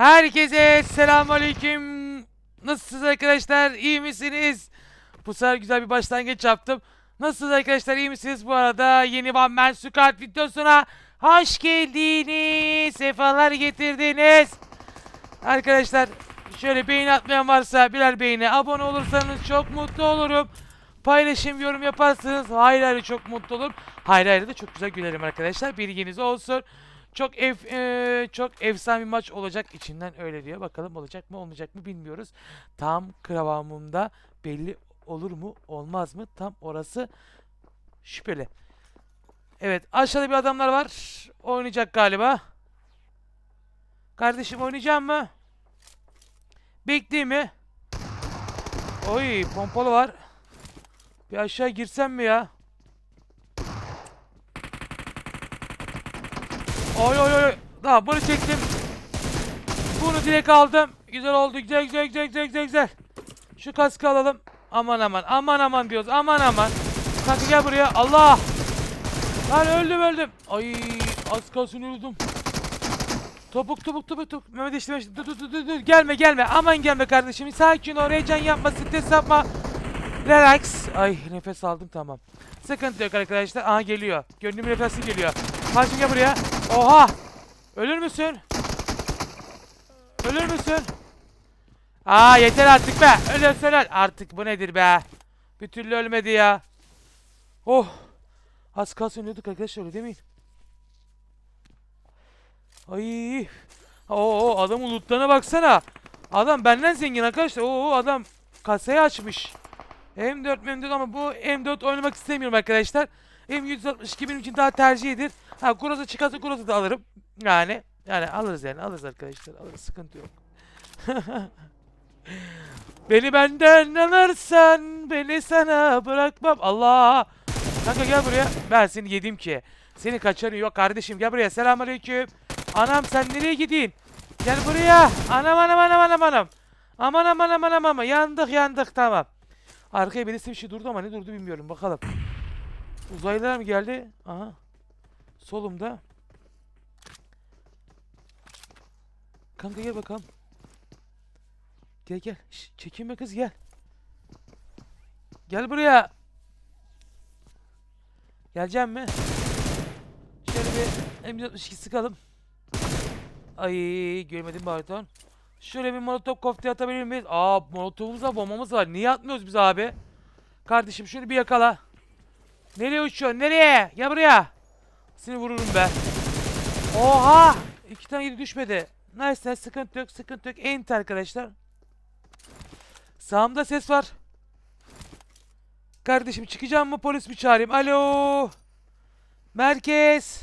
Herkese selamünaleyküm. Nasılsınız arkadaşlar? İyi misiniz? Bu sefer güzel bir başlangıç yaptım. Nasılsınız arkadaşlar? İyi misiniz? Bu arada yeni One Man Squad videosuna hoş geldiniz. Sefalar getirdiniz. Arkadaşlar şöyle beğen atmayan varsa birer beğeni abone olursanız çok mutlu olurum. Paylaşım yorum yaparsanız hayır hayır çok mutlu olurum. Hayır hayır da çok güzel gülerim arkadaşlar. Bilginiz olsun. Çok ev eee, çok efsane bir maç olacak içinden öyle diyor. Bakalım olacak mı olmayacak mı bilmiyoruz. Tam kıvamında belli olur mu olmaz mı tam orası şüpheli. Evet aşağıda bir adamlar var. Oynayacak galiba. Kardeşim oynayacağım mı? Bekleyeyim mi? Oy pompalı var. Bir aşağı girsem mi ya? Oy oy oy. Tamam bunu çektim. Bunu direkt aldım. Güzel oldu. Güzel güzel güzel güzel güzel güzel. Şu kaskı alalım. Aman aman aman aman diyoruz. Aman aman. Kanka gel buraya. Allah. Lan öldüm öldüm. Ay az kalsın öldüm. Topuk topuk topuk topuk. Mehmet işte işte. Dur dur dur dur. Gelme gelme. Aman gelme kardeşim. Sakin ol. Heyecan yapma. Stres yapma. Relax. Ay nefes aldım tamam. Sıkıntı yok arkadaşlar. Aha geliyor. Gönlüm nefesi geliyor. Kardeşim gel buraya. Oha. Ölür müsün? Ölür müsün? Aa yeter artık be. Ölürsen öl. Artık bu nedir be? Bir türlü ölmedi ya. Oh. Az kalsın ölüyorduk arkadaşlar öyle demeyin. Ay. Oo adamın lootlarına baksana. Adam benden zengin arkadaşlar. Oo adam kasayı açmış. M4 M4 ama bu M4 oynamak istemiyorum arkadaşlar. M162 benim için daha tercihdir. Ha Groza çıkarsa Groza da alırım. Yani yani alırız yani alırız arkadaşlar. Alırız sıkıntı yok. beni benden alırsan beni sana bırakmam. Allah. Kanka gel buraya. Ben seni yedim ki. Seni kaçarım yok kardeşim gel buraya. Selamünaleyküm. Anam sen nereye gidin? Gel buraya. Anam anam anam anam anam. Aman aman aman aman aman. Yandık yandık tamam. Arkaya birisi bir şey durdu ama ne durdu bilmiyorum. Bakalım. Uzaylılar mı geldi? Aha. Solumda. Kanka gel bakalım. Gel gel. Şş, çekinme kız gel. Gel buraya. Geleceğim mi? Şöyle bir M62 sıkalım. Ay görmedim pardon. Şöyle bir molotof koftey atabilir miyiz? Aa molotofumuz var bombamız var. Niye atmıyoruz biz abi? Kardeşim şunu bir yakala. Nereye uçuyorsun? Nereye? Gel buraya. Seni vururum be. Oha! İki tane yedi düşmedi. Nice sıkıntı yok sıkıntı yok. Ent arkadaşlar. Sağımda ses var. Kardeşim çıkacağım mı polis mi çağırayım? Alo. Merkez.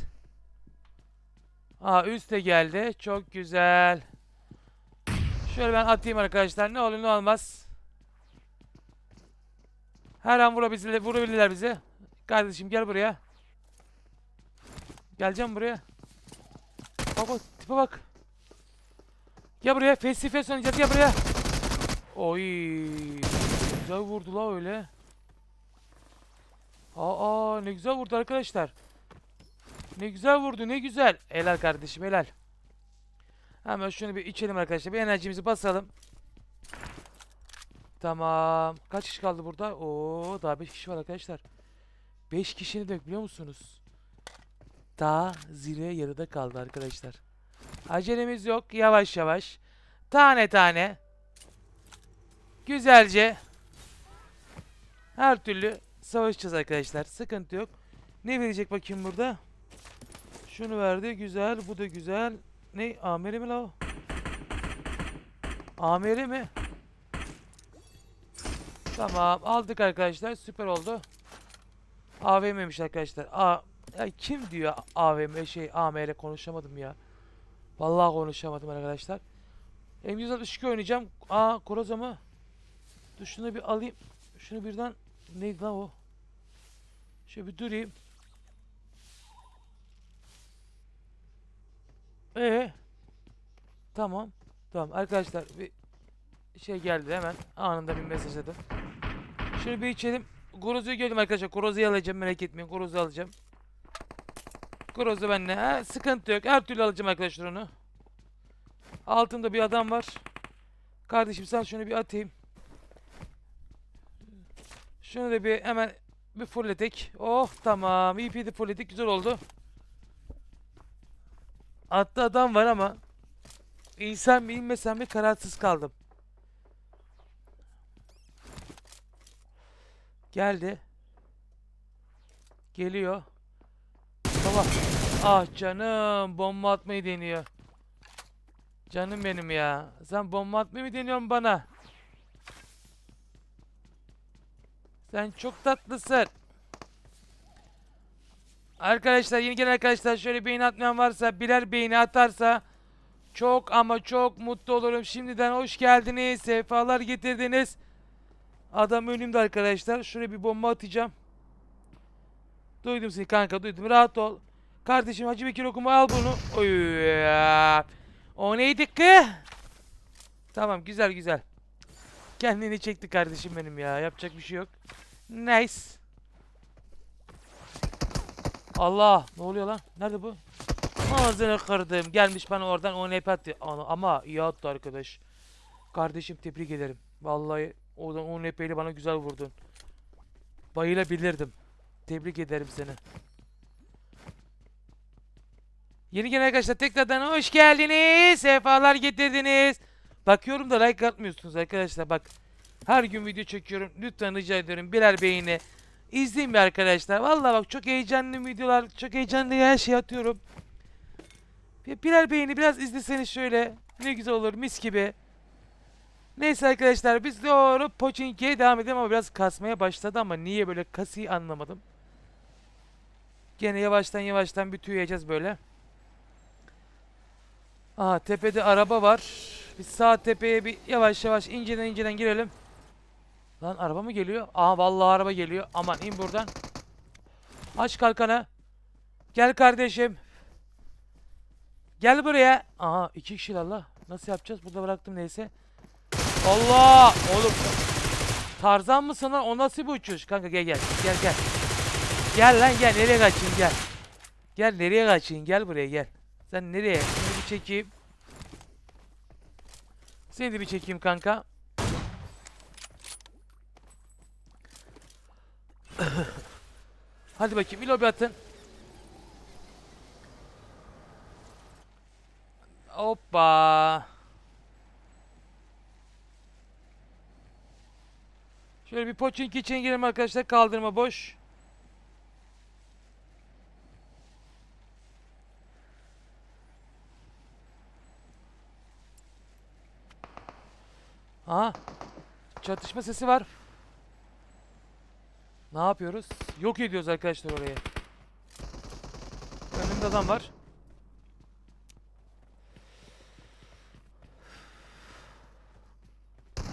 Aa üste geldi. Çok güzel. Şöyle ben atayım arkadaşlar. Ne olur ne olmaz. Her an vurabilirler, vurabilirler bizi. Kardeşim gel buraya. Geleceğim buraya. Baba tipe bak. Gel buraya. Face face oynayacağız. Gel buraya. Oy. Güzel vurdu la öyle. Aa ne güzel vurdu arkadaşlar. Ne güzel vurdu ne güzel. Helal kardeşim helal. Hemen şunu bir içelim arkadaşlar. Bir enerjimizi basalım. Tamam. Kaç kişi kaldı burada? Oo daha 5 kişi var arkadaşlar. 5 kişinin de biliyor musunuz? Daha zirve yarıda kaldı arkadaşlar. Acelemiz yok. Yavaş yavaş. Tane tane. Güzelce. Her türlü savaşacağız arkadaşlar. Sıkıntı yok. Ne verecek bakayım burada? Şunu verdi. Güzel. Bu da güzel. Ne? Amiri mi la o? Amiri mi? Tamam. Aldık arkadaşlar. Süper oldu. AVM'miş arkadaşlar. A ya kim diyor AVM şey AMR konuşamadım ya. Vallahi konuşamadım arkadaşlar. M162 oynayacağım. Aa Koroza mı? Dur şunu bir alayım. Şunu birden neydi lan o? Şöyle bir durayım. Ee, tamam. Tamam arkadaşlar bir şey geldi hemen anında bir mesajladım. Şöyle bir içelim. Grozo'yu gördüm arkadaşlar. Grozo'yu alacağım merak etmeyin. Grozo'yu alacağım. Grozo benimle. Ha, sıkıntı yok. Her türlü alacağım arkadaşlar onu. Altında bir adam var. Kardeşim sen şunu bir atayım. Şunu da bir hemen bir fullledik. Oh tamam. EP'de fullledik. Güzel oldu. Altta adam var ama insan mi inmesem mi kararsız kaldım. Geldi. Geliyor. Baba. Ah canım. Bomba atmayı deniyor. Canım benim ya. Sen bomba atmayı mı deniyorsun bana? Sen çok tatlısın. Arkadaşlar yeni gelen arkadaşlar şöyle beğeni atmayan varsa birer beğeni atarsa çok ama çok mutlu olurum. Şimdiden hoş geldiniz. Sefalar getirdiniz. Adam önümde arkadaşlar. Şuraya bir bomba atacağım. Duydum seni kanka duydum. Rahat ol. Kardeşim Hacı Bekir okuma al bunu. Oy. ya. O neydi ki? Tamam güzel güzel. Kendini çekti kardeşim benim ya. Yapacak bir şey yok. Nice. Allah ne oluyor lan? Nerede bu? Ağzını kırdım. Gelmiş bana oradan o nep attı. Ama iyi attı arkadaş. Kardeşim tebrik ederim. Vallahi oradan o nepeyle bana güzel vurdun. Bayılabilirdim. Tebrik ederim seni. Yeni gelen arkadaşlar tekrardan hoş geldiniz. Sefalar getirdiniz. Bakıyorum da like atmıyorsunuz arkadaşlar bak. Her gün video çekiyorum. Lütfen rica ediyorum birer beğeni. İzleyin bir arkadaşlar. Vallahi bak çok heyecanlı videolar, çok heyecanlı her şey atıyorum. Bir- Birer beğeni biraz izleseniz şöyle. Ne güzel olur mis gibi. Neyse arkadaşlar biz doğru Pochinki'ye devam edelim ama biraz kasmaya başladı ama niye böyle kasıyı anlamadım. Gene yavaştan yavaştan bir tüyeceğiz böyle. Aa tepede araba var. Biz sağ tepeye bir yavaş yavaş inceden inceden girelim. Lan araba mı geliyor? Aa vallahi araba geliyor. Aman in buradan. Aç kalkanı. Gel kardeşim. Gel buraya. Aha iki kişiler la. Nasıl yapacağız? Burada bıraktım neyse. Allah! Oğlum. Tarzan mısın lan? O nasıl bir uçuş? Kanka gel gel. Gel gel. Gel lan gel. Nereye kaçayım gel. Gel nereye kaçayım? Gel buraya gel. Sen nereye? Seni bir çekeyim. Seni de bir çekeyim kanka. Hadi bakayım bir lobi atın. Hoppa. Şöyle bir poçinki için girelim arkadaşlar. Kaldırma boş. Aha. Çatışma sesi var. Ne yapıyoruz? Yok ediyoruz arkadaşlar orayı. Önümde adam var.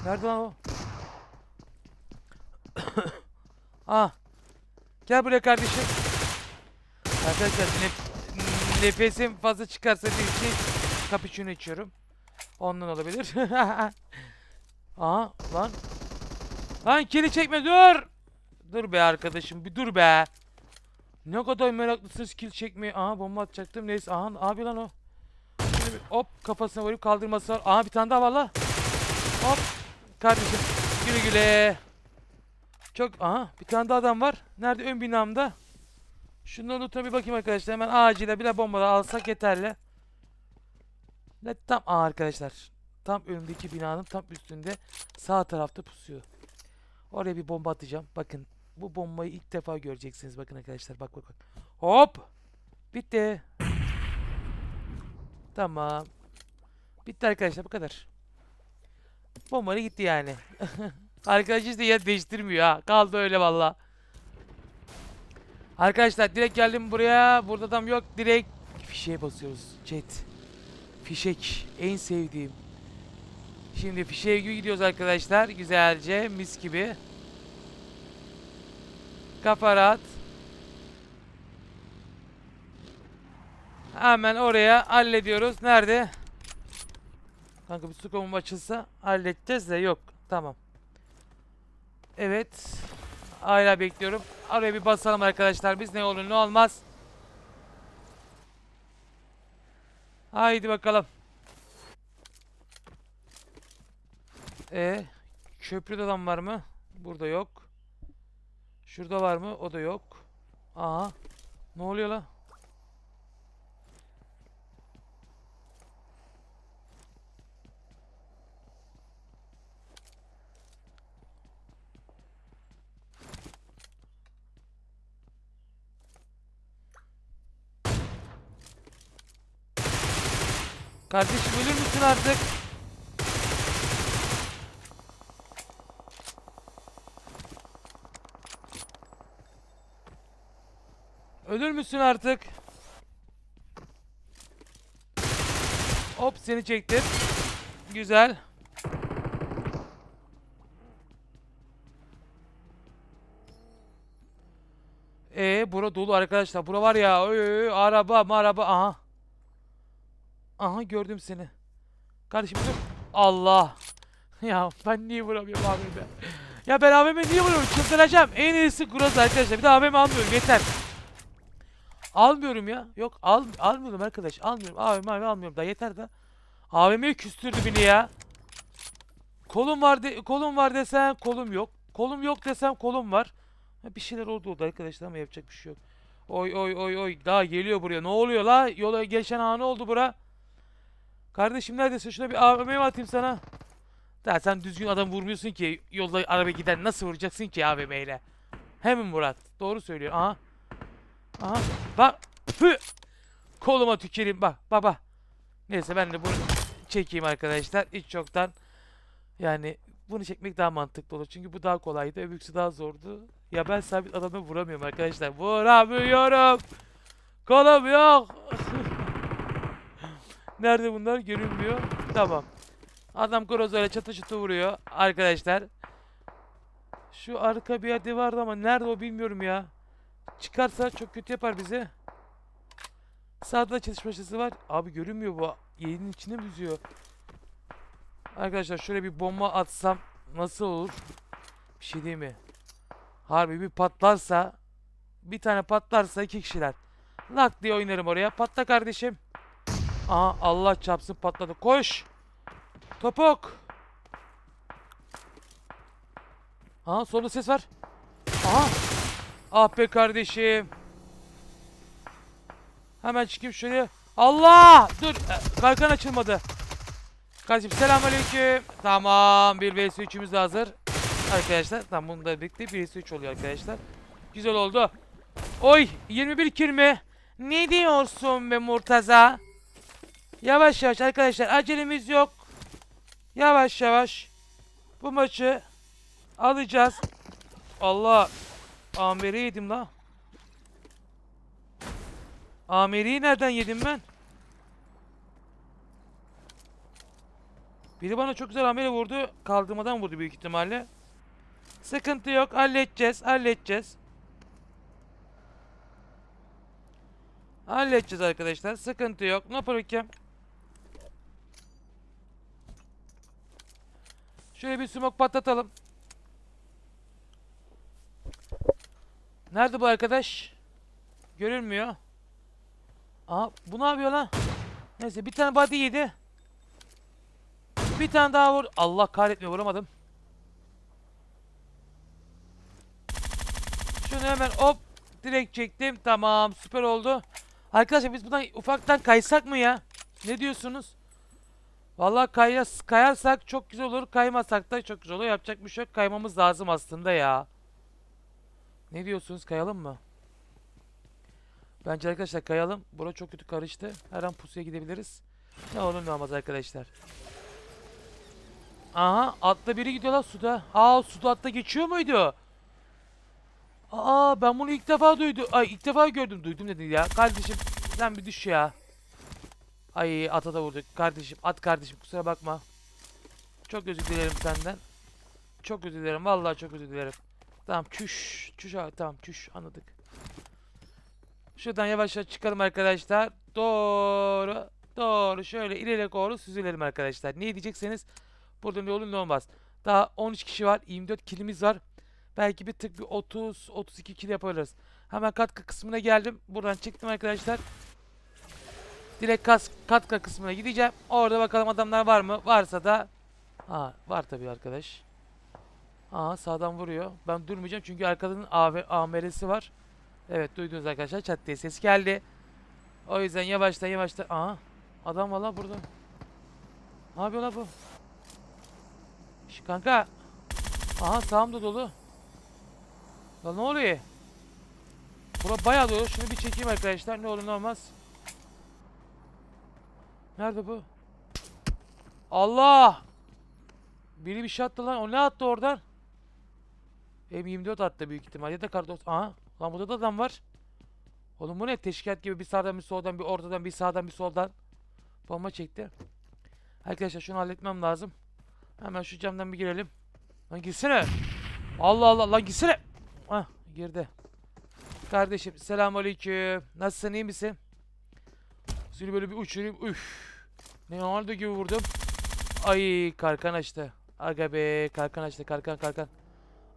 Nerede lan o? ah. Gel buraya kardeşim. Arkadaşlar nef- nefesim fazla çıkarsa bir şey cappuccino içiyorum. Ondan olabilir. Aha lan. Lan kili çekme dur. Dur be arkadaşım bir dur be. Ne kadar meraklısınız kill çekmeye. Aha bomba atacaktım. Neyse aha abi lan o. Şöyle bir hop kafasına vurup kaldırması var. Aha bir tane daha var la. Hop. Kardeşim güle güle. Çok aha bir tane daha adam var. Nerede ön binamda? Şunların lootuna bir bakayım arkadaşlar. Hemen acilen bir de bomba da alsak yeterli. Ne tam Aa, arkadaşlar. Tam önümdeki binanın tam üstünde sağ tarafta pusuyor. Oraya bir bomba atacağım. Bakın bu bombayı ilk defa göreceksiniz. Bakın arkadaşlar bak bak bak. Hop. Bitti. Tamam. Bitti arkadaşlar bu kadar. Bomba gitti yani. Arkadaş işte yer değiştirmiyor ha. Kaldı öyle valla. Arkadaşlar direkt geldim buraya. Burada adam yok. Direkt fişeğe basıyoruz. Chat. Fişek. En sevdiğim. Şimdi fişeğe gidiyoruz arkadaşlar. Güzelce. Mis gibi. Kafa rahat. Hemen oraya hallediyoruz. Nerede? Kanka bir su konumu açılsa halledeceğiz de yok. Tamam. Evet. Hala bekliyorum. Oraya bir basalım arkadaşlar. Biz ne olur ne olmaz. Haydi bakalım. E köprüde adam var mı? Burada yok. Şurada var mı? O da yok. Aha. Ne oluyor la? Kardeşim ölür müsün artık? Ölür müsün artık? Hop seni çektim. Güzel. Ee bura dolu arkadaşlar. Bura var ya. Oy, oy, araba maraba. Aha. Aha gördüm seni. Kardeşim dur. Allah. Ya ben niye vuramıyorum abime? Ya ben abime niye vuruyorum? Çıldıracağım. En iyisi Groza arkadaşlar. Bir de abime almıyorum. Yeter. Almıyorum ya. Yok al almıyorum arkadaş. Almıyorum. Abim abi almıyorum da yeter de. AVM'yi küstürdü beni ya. Kolum var de kolum var desem kolum yok. Kolum yok desem kolum var. Bir şeyler oldu oldu arkadaşlar ama yapacak bir şey yok. Oy oy oy oy daha geliyor buraya. Ne oluyor la? Yola geçen anı oldu bura. Kardeşim neredesin? Şuna bir AVM mi atayım sana? Daha sen düzgün adam vurmuyorsun ki yolda araba giden nasıl vuracaksın ki AVM ile? Hemen Murat. Doğru söylüyor. Aha. Aha. Bak. Pü. Koluma tüküreyim. Bak. Baba. Neyse ben de bunu çekeyim arkadaşlar. Hiç çoktan. Yani bunu çekmek daha mantıklı olur. Çünkü bu daha kolaydı. Öbürküsü daha zordu. Ya ben sabit adamı vuramıyorum arkadaşlar. Vuramıyorum. Kolum yok. Nerede bunlar? Görünmüyor. Tamam. Adam Groza'yla çatı çatı vuruyor. Arkadaşlar. Şu arka bir yerde vardı ama nerede o bilmiyorum ya. Çıkarsa çok kötü yapar bizi. Sağda çatışma başlısı var. Abi görünmüyor bu. Yerin içine mi? Arkadaşlar şöyle bir bomba atsam nasıl olur? Bir şey değil mi? Harbi bir patlarsa bir tane patlarsa iki kişiler. Lak diye oynarım oraya. Patla kardeşim. Aha Allah çarpsın patladı. Koş. Topuk. Aha solda ses var. Aha. Ah be kardeşim. Hemen çıkayım şuraya. Allah! Dur. e, Kalkan açılmadı. Kardeşim selamünaleyküm. Tamam. 1 vs 3'ümüz de hazır. Arkadaşlar. Tamam bunu da birlikte 1 vs 3 oluyor arkadaşlar. Güzel oldu. Oy 21 kill mi? Ne diyorsun be Murtaza? Yavaş yavaş arkadaşlar acelemiz yok. Yavaş yavaş bu maçı alacağız. Allah Amiri yedim la. Amiri'yi nereden yedim ben? Biri bana çok güzel amele vurdu. Kaldırmadan vurdu büyük ihtimalle. Sıkıntı yok. Halledeceğiz. Halledeceğiz. Halledeceğiz arkadaşlar. Sıkıntı yok. Ne problem. Şöyle bir smoke patlatalım. Nerede bu arkadaş? Görünmüyor. Aa bu ne yapıyor lan? Neyse bir tane body yedi. Bir tane daha vur. Allah kahretmiyor vuramadım. Şunu hemen hop direkt çektim. Tamam süper oldu. Arkadaşlar biz buradan ufaktan kaysak mı ya? Ne diyorsunuz? Vallahi kayas, kayarsak çok güzel olur. Kaymasak da çok güzel olur. Yapacak bir şey yok. Kaymamız lazım aslında ya. Ne diyorsunuz? Kayalım mı? Bence arkadaşlar kayalım. Bura çok kötü karıştı. Her an pusuya gidebiliriz. Ne olur ne olmaz arkadaşlar. Aha atla biri gidiyor lan suda. Aa suda atla geçiyor muydu? Aa ben bunu ilk defa duydum. Ay ilk defa gördüm. Duydum dedi ya. Kardeşim sen bir düş ya. Ay ata da vurduk. Kardeşim at kardeşim kusura bakma. Çok özür dilerim senden. Çok özür dilerim. Vallahi çok özür dilerim. Tamam çüş. Çüş abi tamam çüş anladık. Şuradan yavaş yavaş çıkalım arkadaşlar. Doğru. Doğru. Şöyle ileri doğru süzülelim arkadaşlar. Ne diyecekseniz burada ne olur ne olmaz. Daha 13 kişi var. 24 kilimiz var. Belki bir tık bir 30 32 kil yaparız. Hemen katkı kısmına geldim. Buradan çıktım arkadaşlar. Direkt kas, katka kısmına gideceğim. Orada bakalım adamlar var mı? Varsa da Aa var tabii arkadaş. Aa sağdan vuruyor. Ben durmayacağım çünkü arkadanın AV, AMR'si var. Evet duydunuz arkadaşlar çat diye ses geldi. O yüzden yavaştan yavaştan. Aa adam valla burada. Ne yapıyor lan bu? Şş, kanka. Aha sağımda dolu. Lan ne oluyor? Bura bayağı dolu. Şunu bir çekeyim arkadaşlar. Ne olur ne olmaz. Nerede bu? Allah! Biri bir şey attı lan. O ne attı oradan? M24 attı büyük ihtimal. Ya da kar 90. Aha. Lan burada da adam var. Oğlum bu ne? Teşkilat gibi bir sağdan bir soldan bir ortadan bir sağdan bir soldan. Bomba çekti. Arkadaşlar şunu halletmem lazım. Hemen şu camdan bir girelim. Lan girsene. Allah Allah lan girsene. Ah girdi. Kardeşim selamünaleyküm. Nasılsın iyi misin? Seni böyle bir uçurayım. Üf. Ne oldu gibi vurdum. Ay kalkan açtı. Aga be kalkan açtı kalkan kalkan.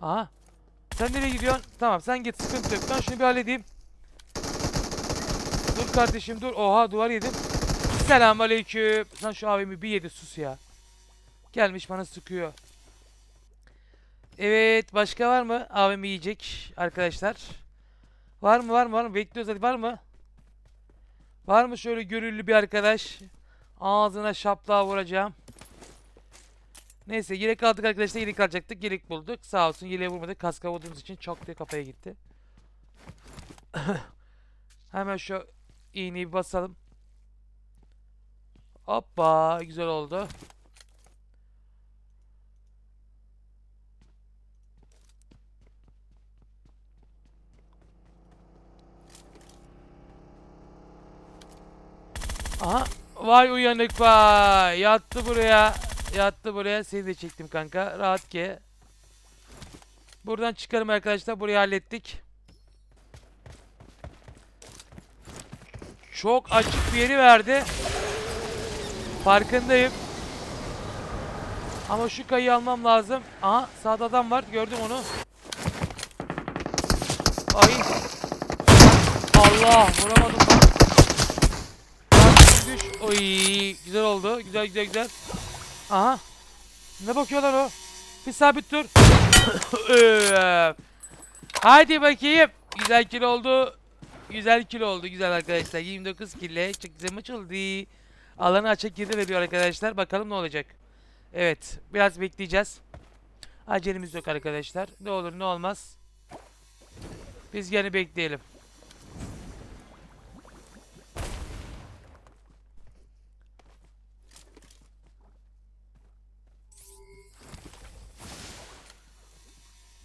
Aha. Sen nereye gidiyorsun? Tamam sen git sıkıntı yok. Ben şunu bir halledeyim. Dur kardeşim dur. Oha duvar yedim. Selamünaleyküm. Sen şu abimi bir yedi sus ya. Gelmiş bana sıkıyor. Evet başka var mı? Abimi yiyecek arkadaşlar. Var mı var mı var mı? Bekliyoruz hadi var mı? Var mı şöyle gönüllü bir arkadaş? Ağzına şaplığa vuracağım. Neyse yelek aldık arkadaşlar yelek alacaktık yelek bulduk. Sağ olsun yeleğe vurmadık kaska vurduğumuz için çok diye kafaya gitti. Hemen şu iğneyi bir basalım. Hoppa güzel oldu. Aha vay uyanık vay yattı buraya yattı buraya seni de çektim kanka rahat ki. Buradan çıkarım arkadaşlar burayı hallettik. Çok açık bir yeri verdi. Farkındayım. Ama şu kayıyı almam lazım. Aha sağda adam var. Gördüm onu. Ay. Allah vuramadım düş. Oy güzel oldu. Güzel güzel güzel. Aha. Ne bakıyorlar o? Bir sabit dur. Öf. Hadi bakayım. Güzel kill oldu. Güzel kill oldu. Güzel arkadaşlar. 29 kille. Güzel maç oldu. Alanı açık girdi veriyor arkadaşlar. Bakalım ne olacak. Evet. Biraz bekleyeceğiz. Acelemiz yok arkadaşlar. Ne olur ne olmaz. Biz gene bekleyelim.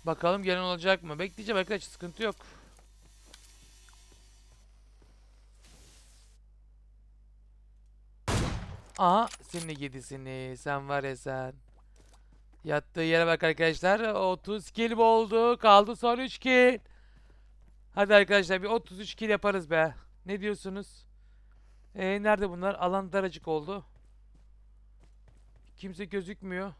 Bakalım gelen olacak mı? Bekleyeceğim arkadaşlar. Sıkıntı yok. Aha senin yedisini sen var ya sen. Yattığı yere bak arkadaşlar. 30 kill oldu. Kaldı son 3 kill. Hadi arkadaşlar bir 33 kill yaparız be. Ne diyorsunuz? Ee, nerede bunlar? Alan daracık oldu. Kimse gözükmüyor.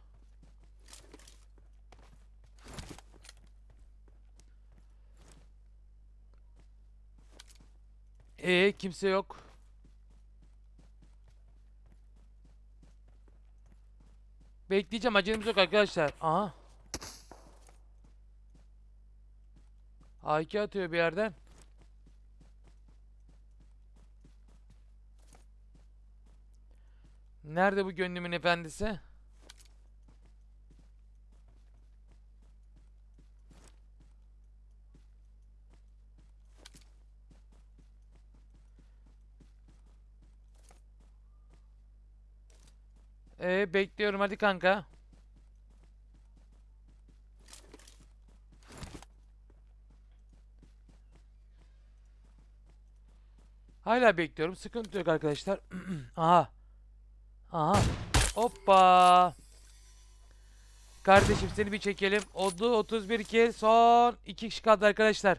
Ee, kimse yok. Bekleyeceğim acelemiz yok arkadaşlar. Aha. A2 atıyor bir yerden. Nerede bu gönlümün efendisi? Ee, bekliyorum hadi kanka. Hala bekliyorum. Sıkıntı yok arkadaşlar. Aha. Aha. Hoppa. Kardeşim seni bir çekelim. Oldu 31 kill. Son 2 kişi kaldı arkadaşlar.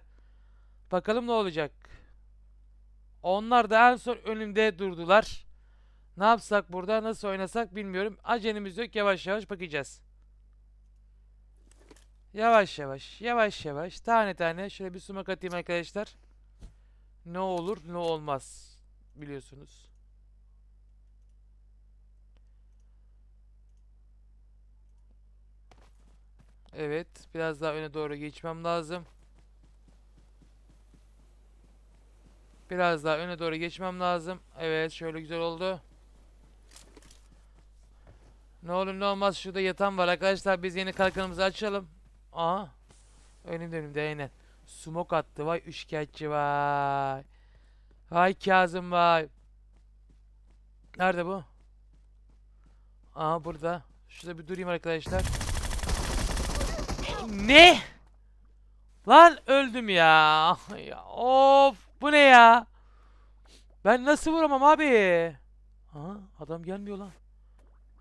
Bakalım ne olacak. Onlar da en son önümde durdular. Ne yapsak burada nasıl oynasak bilmiyorum. Acelemiz yok yavaş yavaş bakacağız. Yavaş yavaş yavaş yavaş tane tane şöyle bir sumak atayım arkadaşlar. Ne olur ne olmaz biliyorsunuz. Evet. Biraz daha öne doğru geçmem lazım. Biraz daha öne doğru geçmem lazım. Evet şöyle güzel oldu. Ne olur ne olmaz şurada yatan var arkadaşlar biz yeni kalkanımızı açalım. Aha. Önümde önümde aynen. Smoke attı vay üçkağıtçı vay. Vay Kazım vay. Nerede bu? Aha burada. Şurada bir durayım arkadaşlar. Ne? Lan öldüm ya. ya. Of bu ne ya? Ben nasıl vuramam abi? Aha adam gelmiyor lan.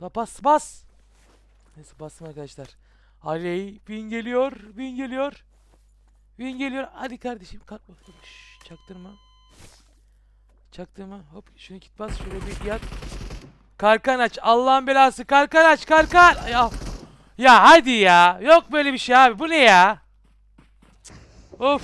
La bas bas. Neyse bastım arkadaşlar. Aley bin geliyor. Bin geliyor. Bin geliyor. Hadi kardeşim kalk bakalım. Şşş, çaktırma. Çaktırma. Hop şunu git bas. Şöyle bir yat. Kalkan aç. Allah'ın belası. Kalkan aç. Kalkan. Ya. Ya hadi ya. Yok böyle bir şey abi. Bu ne ya? Of.